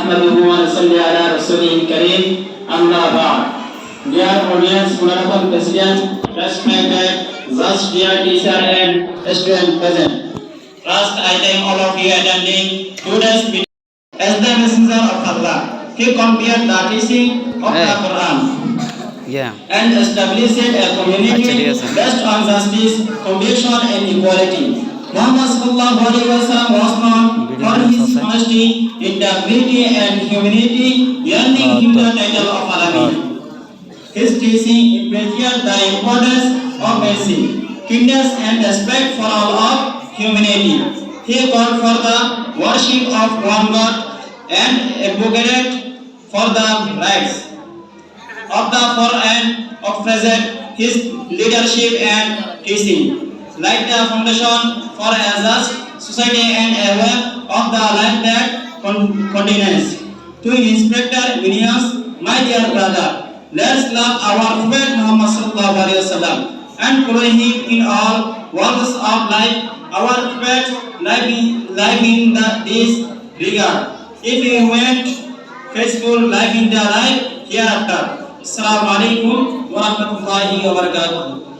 نحمده ونصلي على رسوله الكريم أما بعد Dear audience, Honorable President, respected Judge, dear teacher and student present. First, I thank all of you attending today's meeting. As the messenger of Allah, he compared the teaching of the Hey. Quran Yeah. and established a Actually, community yes, sir. based on justice, compassion and equality. Muhammad sallallahu alaihi wasallam was known for his honesty, integrity and humanity, earning him the title of Alamin. His teaching emphasized the importance of mercy, kindness and respect for all of humanity. He called for the worship of one God and advocated for the rights of the poor and oppressed, his leadership and teaching, like the foundation for a just society and aware of the life that con- continues. To Inspector Minions, my dear brother, let's love our Prophet Muhammad sallallahu alaihi wasallam and follow him in all walks of life. Our Prophet life in, life in the, this regard. If we went faithful life in their life hereafter. Assalamu alaikum wa rahmatullahi wa barakatuh.